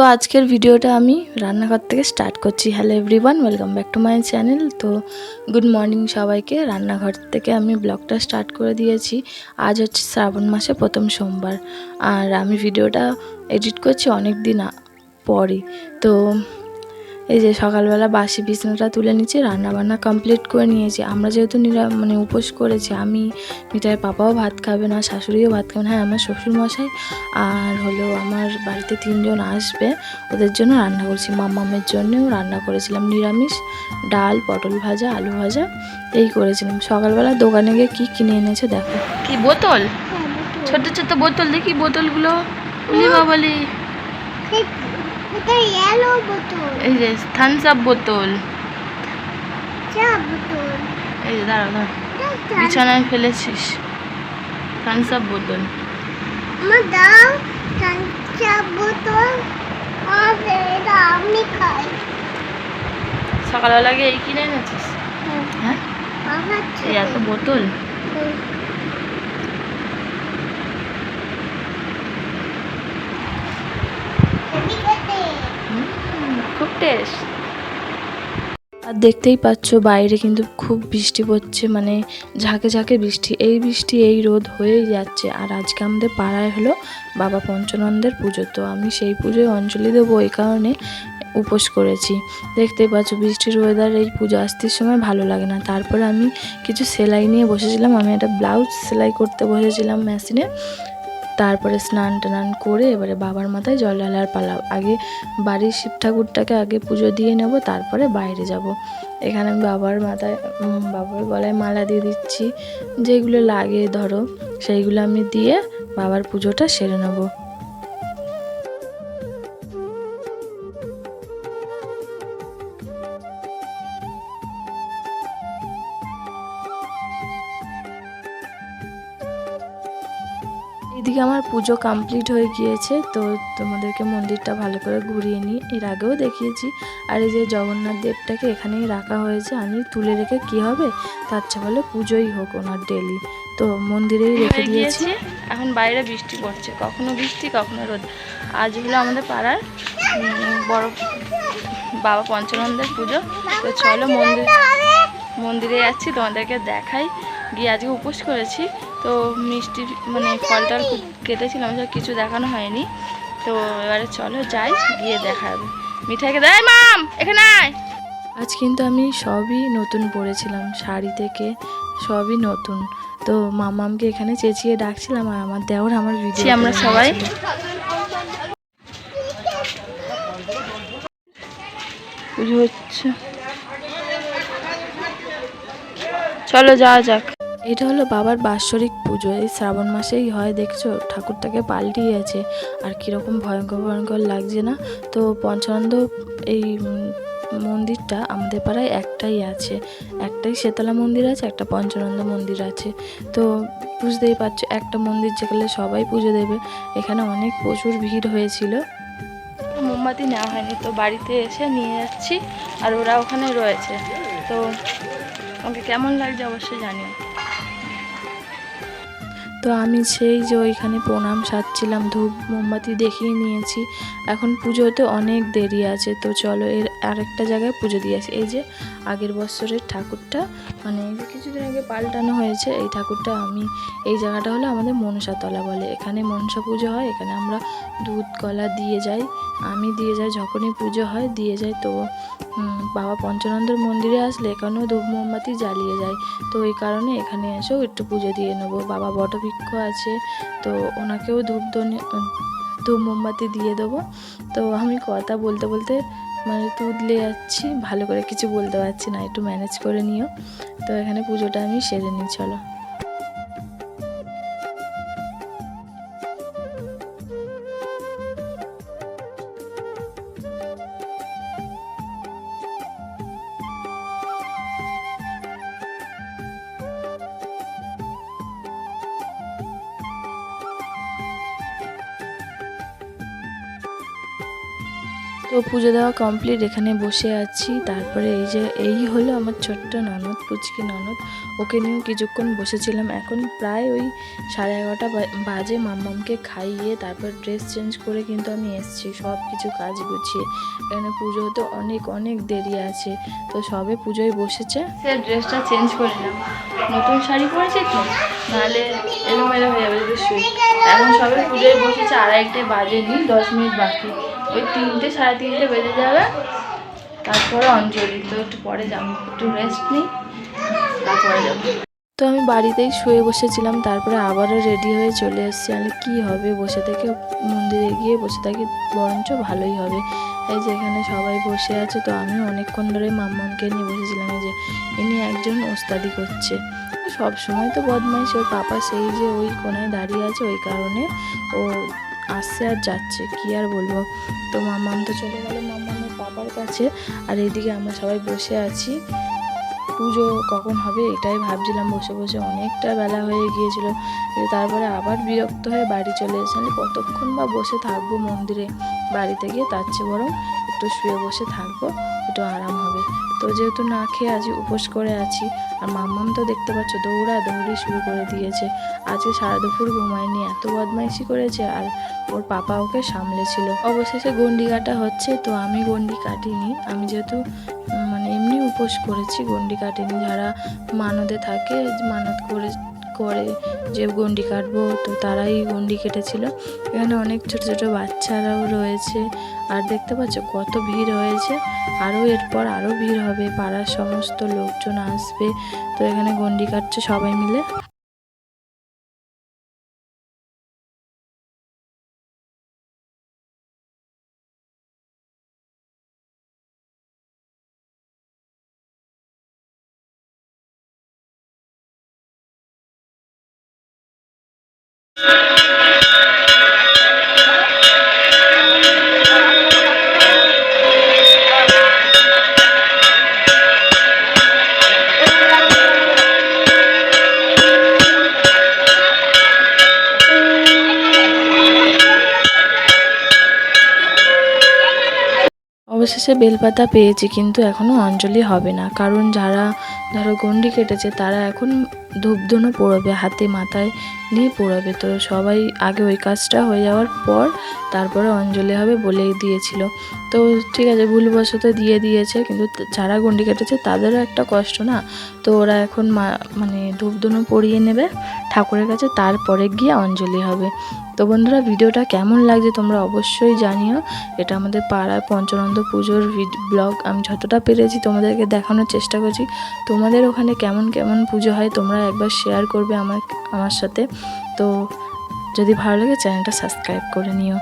তো আজকের ভিডিওটা আমি রান্নাঘর থেকে স্টার্ট করছি। Hello everyone welcome back to my channel তো গুড মর্নিং সবাইকে। রান্নাঘর থেকে আমি ব্লগটা স্টার্ট করে দিয়েছি। আজ হচ্ছে শ্রাবণ মাসে প্রথম সোমবার। আর আমি ভিডিওটা এডিট করছি অনেক দিন পরে। তো এই যে সকালবেলা বাসি বিছানাটা তুলে নিচ্ছি রান্নাবান্না কমপ্লিট করে নিয়েছি। আমরা যেহেতু নিরা মানে উপোস করেছি আমি মিঠাই পাপাও ভাত খাবে না শাশুড়িও ভাত খাবে না। হ্যাঁ আমার শ্বশুরমশাই আর হলো আমার বাড়িতে তিনজন আসবে ওদের জন্য রান্না করছি। মামামের জন্যও রান্না করেছিলাম নিরামিষ ডাল পটল ভাজা আলু ভাজা এই করেছিলাম। সকালবেলা দোকানে গিয়ে কী কিনে এনেছে দেখো। কি বোতল? ছোট ছোট বোতল দেখি বোতলগুলো বাবালি। এই যে থামস আপ বোতল এই যে দাঁড়া দাঁড়া এটা চা- বিছানায় ফেলেছিস। থামস আপ বোতল দাও চা- চা বোতল আমি খাই। সকালবেলা গিয়ে এই কিনে এনেছিস? হ্যাঁ? এই এত বোতল টেস্ট? আর দেখতেই পাচ্ছ বাইরে কিন্তু খুব বৃষ্টি পড়ছে মানে ঝাঁকে ঝাঁকে বৃষ্টি। এই বৃষ্টি, এই রোদ হয়েই যাচ্ছে। আর আজকে আমাদের পাড়ায় হলো বাবা পঞ্চনন্দের পুজো। তো আমি সেই পুজোয় অঞ্জলি দেবো এই কারণে উপোস করেছি। দেখতেই পাচ্ছ বৃষ্টির ওয়েদার এই পুজো আসতির সময় ভালো লাগে না। তারপরে আমি কিছু সেলাই নিয়ে বসেছিলাম। আমি একটা ব্লাউজ সেলাই করতে বসেছিলাম মেশিনে তারপরে স্নান টান করে এবারে বাবার মাথায় জল ঢালার পালা। আগে বাড়ির শিব ঠাকুরটাকে আগে পুজো দিয়ে নেব, তারপরে বাইরে যাব। এখানে আমি বাবার মাথায় বাবার গলায় মালা দিয়ে দিচ্ছি। যেগুলো লাগে ধরো, সেইগুলো আমি দিয়ে বাবার পুজোটা সেরে নেব। এদিকে আমার পুজো কমপ্লিট হয়ে গিয়েছে তো তোমাদেরকে মন্দিরটা ভালো করে ঘুরিয়ে নিই। এর আগেও দেখিয়েছি। আর এই যে জগন্নাথ দেবটাকে এখানেই রাখা হয়েছে। আমি তুলে রেখে কি হবে? তার চেয়ে ভালো পুজোই হোক ওনার ডেলি তো মন্দিরেই রেখে দিয়েছি। এখন বাইরে বৃষ্টি পড়ছে। কখনো বৃষ্টি কখনো রোদ। আজ হলো আমাদের পাড়ার বড় বাবা পঞ্চানন্দের পুজো। তো চলো মন্দির মন্দিরে যাচ্ছি। তোমাদেরকে দেখাই। গিয়ে আজকে উপোস করেছি। তো মিষ্টির মানে ফল টল কু- কেটেছিলাম সব কিছু দেখানো হয়নি। তো এবারে চলো যাই গিয়ে দেখা যাবে মিঠাইকে দেয় মাম এখানে আয়। আজ কিন্তু আমি সবই নতুন পরেছিলাম শাড়ি থেকে সবই নতুন। তো মামামকে এখানে চেঁচিয়ে ডাকছিলাম আর আমার দেওর আমার ভিডিও আমরা সবাই। পুজো হচ্ছে। চলো যাওয়া যাক। এটা হলো বাবার বাৎসরিক পুজো। এই শ্রাবণ মাসেই হয়, দেখছ? ঠাকুরটাকে পাল্টিয়েছে। আর কীরকম ভয়ঙ্কর ভয়ঙ্কর লাগছে না? তো পঞ্চানন্দ এই মন্দিরটা আমাদের পাড়ায় একটাই আছে। একটাই শেতলা মন্দির আছে, একটা পঞ্চানন্দ মন্দির আছে। তো বুঝতেই পারছ, একটা মন্দির যেখানে সবাই পুজো দেবে। এখানে অনেক প্রচুর ভিড় হয়েছিল। মোমবাতি নেওয়া হয়নি, তো বাড়িতে এসে নিয়ে যাচ্ছি। আর ওরা ওখানে রয়েছে। তো আমাকে কেমন লাগছে অবশ্যই জানিও। তো আমি সেই যে ওইখানে প্রণাম সারছিলাম, ধূপ মোমবাতি দেখিয়ে নিয়েছি। এখন পুজোতে অনেক দেরি আছে, তো চলো এর আরেকটা জায়গায় পুজো দিয়ে আসি। এই যে আগের বছরের ঠাকুরটা মানে কিছুদিন আগে পাল্টানো হয়েছে, এই ঠাকুরটা আমি, এই জায়গাটা হলো আমাদের মনসাতলা বলে। এখানে মনসা পুজো হয়, এখানে আমরা দুধ কলা দিয়ে যাই, আমি দিয়ে যাই, যখনই পুজো হয় দিয়ে যাই, তো বাবা পঞ্চানন্দর মন্দিরে আসলে এখানেও ধূপ মোমবাতি জ্বালিয়ে যায়? তো ওই কারণে এখানে এসেও একটু পুজো দিয়ে নেব। বাবা বটবৃক্ষ আছে, তো ওনাকেও ধূপ ধূপ মোমবাতি দিয়ে দেবো। তো আমি কথা বলতে বলতে মানে তুদলে যাচ্ছি, ভালো করে কিছু বলতে পারছি না, একটু ম্যানেজ করে নিও। তো এখানে পুজোটা আমি সেরে নিই, চলো। তো পুজো দেওয়া কমপ্লিট এখানে বসে আছি। তারপরে এই যে, এই হলো আমার ছোট্ট ননদ, পুচকি ননদ। ওকে নিয়েও কিছুক্ষণ বসেছিলাম। এখন প্রায় ওই সাড়ে এগারোটা বাজে। মাম্মামকে খাইয়ে তারপর ড্রেস চেঞ্জ করে কিন্তু আমি এসেছি। সব কিছু কাজ গুছিয়ে। এখানে পুজো হতে অনেক অনেক দেরি আছে। তো সবে পুজোয় বসেছে। সে ড্রেসটা চেঞ্জ করে নিলাম নতুন শাড়ি পরেছে তো? নাহলে এলোমেলো হয়ে যাবে এখন সবে পুজোয় বসেছে, আড়াইটে বাজেনি, দশ মিনিট বাকি। ওই তিনটে সাড়ে তিনটে বেজে যাবে। তারপরে অঞ্জলি, তো একটু পরে যাব, একটু রেস্ট নিই, তারপরে যাব। তো আমি বাড়িতেই শুয়ে বসেছিলাম, তারপরে আবারও রেডি হয়ে চলে এসেছি। আমি কী হবে? বসে থেকে মন্দিরে গিয়ে বসে থাকি, বরঞ্চ ভালোই হবে। এই যে এখানে সবাই বসে আছে, তো আমি অনেকক্ষণ ধরে মাম্মামকে নিয়ে বসেছিলাম যে ইনি একজন ওস্তাদি করছে। সব সময় তো বদমাইশ, ওর পাপা সেই যে ওই কোনায় দাঁড়িয়ে আছে, ওই কারণে ও আসছে আর যাচ্ছে, কি আর বলব? তো মাম্মাম তো চলে গেল মাম্মামের পাপার কাছে, আর এইদিকে আমরা সবাই বসে আছি। পুজো কখন হবে এটাই ভাবছিলাম, বসে বসে অনেকটা বেলা হয়ে গিয়েছিল। তারপরে আবার বিরক্ত হয়ে বাড়ি চলে এসেছি। কতক্ষণ বা বসে থাকব মন্দিরে? বাড়িতে গিয়ে তার চেয়ে বরং একটু শুয়ে বসে থাকব, একটু আরাম হবে। তো যেহেতু না খেয়ে আজ উপোস করে আছি, আর মাম্মাম তো দেখতে পাচ্ছ দৌড়া দৌড়ি শুরু করে দিয়েছে। আজকে সারা দুপুর ঘুমায়নি, এত বদমাইশি করেছে, আর ওর পাপা ওকে সামলেছিল। অবশেষে গন্ডি কাটা হচ্ছে, তো আমি গন্ডি কাটিনি। আমি যেহেতু মানে এমনি উপোস করেছি গন্ডি কাটিনি। যারা মানদে থাকে, মানত করে করে যে গন্ডি কাটবো, তো তারাই গন্ডি কেটেছিল। এখানে অনেক ছোট ছোট বাচ্চারাও রয়েছে। আর দেখতে পাচ্ছ কত ভিড় হয়েছে। আরও এরপর আরও ভিড় হবে, পাড়ার সমস্ত লোকজন আসবে। তো এখানে গন্ডি কাটছে সবাই মিলে। অবশেষে বেলপাতা পেয়েছি, কিন্তু এখনও অঞ্জলি হবে না। কারণ যারা ধরো গন্ডি কেটেছে, তারা এখন ধূপধুনো পড়বে হাতে, মাথায় নিয়ে পোড়াবে। তো সবাই আগে ওই কাজটা হয়ে যাওয়ার পর তারপরে অঞ্জলি হবে বলে দিয়েছিল। তো ঠিক আছে, ভুলবশত দিয়ে দিয়েছে, কিন্তু যারা গন্ডি কেটেছে তাদেরও একটা কষ্ট না? তো ওরা এখন মা মানে ধূপধুনো পরিয়ে নেবে, ঠাকুরের কাছে তারপরে গিয়ে অঞ্জলি হবে। তো বন্ধুরা, ভিডিওটা কেমন লাগছে তোমরা অবশ্যই জানিও। এটা আমাদের পাড়ায় পঞ্চানন্দ পুজোর ব্লগ। আমি যতটা পেরেছি তোমাদেরকে দেখানোর চেষ্টা করছি। তোমাদের ওখানে কেমন কেমন পুজো হয় তোমরা একবার শেয়ার করবে আমার আমার সাথে। তো যদি ভালো লাগে চ্যানেলটা সাবস্ক্রাইব করে নিও।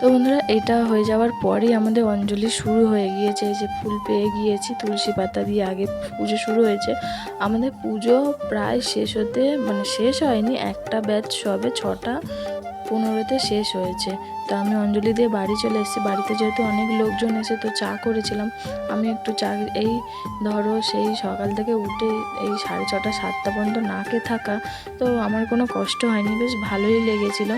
তো বন্ধুরা, এটা হয়ে যাওয়ার পরেই আমাদের অঞ্জলি শুরু হয়ে গিয়েছে। যে ফুল পেয়ে গিয়েছি, তুলসী পাতা দিয়ে আগে পুজো শুরু হয়েছে। আমাদের পুজো প্রায় শেষ হতে মানে শেষ হয়নি, একটা ব্যাচ সবে ছটা পনেরোতে শেষ হয়েছে। তো আমি অঞ্জলি দিয়ে বাড়ি চলে এসেছি। বাড়িতে যেহেতু অনেক লোকজন এসে তো চা করেছিলাম, আমি একটু চা এই ধরো সেই সকাল থেকে উঠে এই সাড়ে ছটা, সাতটা পর্যন্ত নাকে থাকা, তো আমার কোনো কষ্ট হয়নি। বেশ ভালোই লেগেছিল।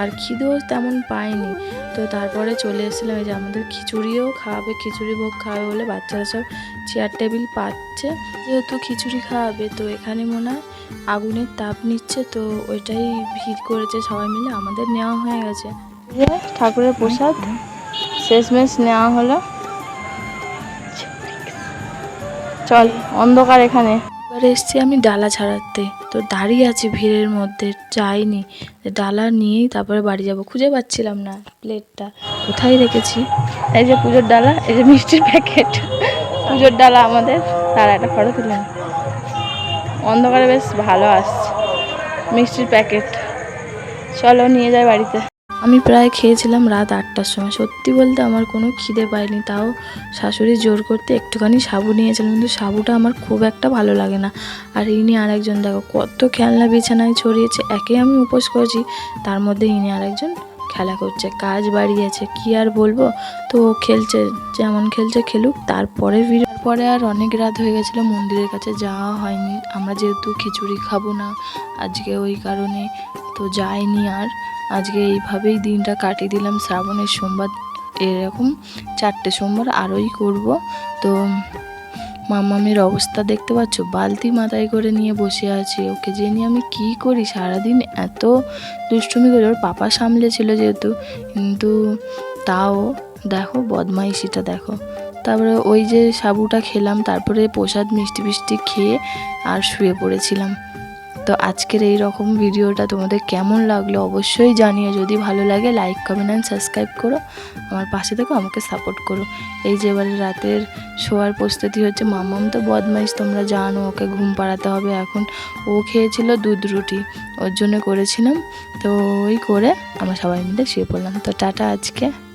আর খিদেও তেমন পাইনি। তো তারপরে চলে এসেছিলাম এই যে আমাদের খিচুড়িও খাওয়াবে, খিচুড়ি ভোগ খাওয়াবে বলে বাচ্চারা সব চেয়ার টেবিল পাচ্ছে। যেহেতু খিচুড়ি খাওয়াবে, তো এখানে মনে হয় আগুনের তাপ নিচ্ছে, তো ওইটাই ভিড় করেছে সবাই মিলে। আমাদের নেওয়া হয়ে গেছে। ঠাকুরের প্রসাদ। শেষমেশ নেওয়া হলো। চল, অন্ধকার এখানে। এবার এসছি আমি ডালা ছাড়াতে। তো দাঁড়িয়ে আছি ভিড়ের মধ্যে, যাইনি। ডালা নিয়েই তারপরে বাড়ি যাব। খুঁজে পাচ্ছিলাম না প্লেটটা। কোথায় রেখেছি? এই যে পুজোর ডালা, এই যে মিষ্টির প্যাকেট। পুজোর ডালা আমাদের। তার একটা ফটো তুললাম অন্ধকারে বেশ ভালো আসছে। মিষ্টির প্যাকেট। চলো নিয়ে যাই বাড়িতে। আমি প্রায় খেয়েছিলাম রাত আটটার সময়। সত্যি বলতে আমার কোনো খিদে পায়নি, তাও শাশুড়ি জোর করতে একটুখানি সাবু নিয়েছিলাম কিন্তু সাবুটা আমার খুব একটা ভালো লাগে না। আর ইনি আরেকজন, দেখো, কত খেলনা বিছানায় ছড়িয়েছে, একে আমি উপোস করেছি, তার মধ্যে ইনি আরেকজন খেলা করছে, কাজ বাড়িয়েছে, কি আর বলব? তো ও খেলছে, যেমন খেলছে খেলুক, তারপরে ভিডিও তারপরে আর অনেক রাত হয়ে গেছিল, মন্দিরের কাছে যাওয়া হয়নি। আমরা যেহেতু খিচুড়ি খাব না, আজকে ওই কারণে তো যাইনি আর। আজকে এইভাবেই দিনটা কাটিয়ে দিলাম, শ্রাবণের সোমবার এরকম চারটে সোমবার আরোই করব। তো মামামের অবস্থা দেখতে পাচ্ছ? বালতি মাথায় করে নিয়ে বসে আছি। ওকে যে নিয়ে আমি কি করি? সারাদিন এত দুষ্টুমি করি ওর পাপা সামলেছিল যেহেতু, কিন্তু তাও দেখো, বদমাইশিটা দেখো। তারপরে ওই যে সাবুটা খেলাম, তারপরে প্রসাদ মিষ্টি মিষ্টি খেয়ে আর শুয়ে পড়েছিলাম। তো আজকের এই রকম ভিডিওটা তোমাদের কেমন লাগল অবশ্যই জানিও। যদি ভালো লাগে লাইক কমেন্ট অ্যান্ড সাবস্ক্রাইব করো। আমার পাশে থেকো, আমাকে সাপোর্ট করো। এই যে এবারে রাতের শোয়ার প্রস্তুতি হচ্ছে, মামাম তো বদমাইশ, তোমরা জানো, ওকে ঘুম পাড়াতে হবে। এখন ও খেয়েছিল দুধ রুটি, ওর জন্য করেছিলাম। তো ওই করে আমরা সবাই মিলে শুয়ে পড়লাম। তো টাটা আজকে।